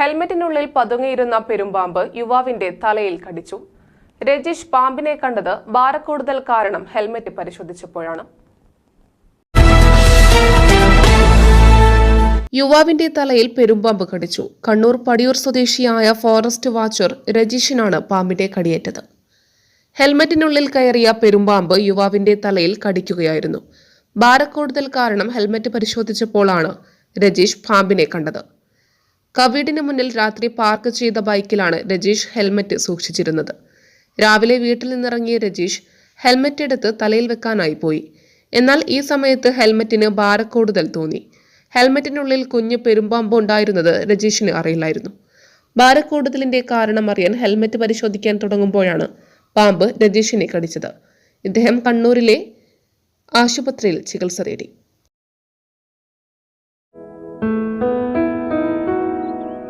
ഹെൽമറ്റിനുള്ളിൽ പതുങ്ങിയിരുന്ന പെരുമ്പാമ്പ് യുവാവിന്റെ തലയിൽ കടിച്ചു. രജീഷ് പാമ്പിനെ കണ്ടത് ഭാരക്കൂടുതൽ കാരണം ഹെൽമെറ്റ് പരിശോധിച്ചപ്പോഴാണ്. യുവാവിന്റെ തലയിൽ പെരുമ്പാമ്പ് കടിച്ചു. കണ്ണൂർ പടിയൂർ സ്വദേശിയായ ഫോറസ്റ്റ് വാച്ചർ രജീഷിനാണ് പാമ്പിന്റെ കടിയേറ്റത്. ഹെൽമെറ്റിനുള്ളിൽ കയറിയ പെരുമ്പാമ്പ് യുവാവിന്റെ തലയിൽ കടിക്കുകയായിരുന്നു. ഭാരക്കൂടുതൽ കാരണം ഹെൽമെറ്റ് പരിശോധിച്ചപ്പോഴാണ് രജീഷ് പാമ്പിനെ കണ്ടത്. കവീടിന് മുന്നിൽ രാത്രി പാർക്ക് ചെയ്ത ബൈക്കിലാണ് രജീഷ് ഹെൽമറ്റ് സൂക്ഷിച്ചിരുന്നത്. രാവിലെ വീട്ടിൽ നിന്നിറങ്ങിയ രജീഷ് ഹെൽമറ്റ് എടുത്ത് തലയിൽ വെക്കാനായി പോയി. എന്നാൽ ഈ സമയത്ത് ഹെൽമറ്റിന് ഭാരക്കൂടുതൽ തോന്നി. ഹെൽമറ്റിനുള്ളിൽ കുഞ്ഞ് പെരുമ്പാമ്പ് ഉണ്ടായിരുന്നത് രജീഷിന് അറിയില്ലായിരുന്നു. ഭാരക്കൂടുതലിന്റെ കാരണം അറിയാൻ ഹെൽമറ്റ് പരിശോധിക്കാൻ തുടങ്ങുമ്പോഴാണ് പാമ്പ് രജീഷിനെ കടിച്ചത്. ഇദ്ദേഹം കണ്ണൂരിലെ ആശുപത്രിയിൽ ചികിത്സ തേടി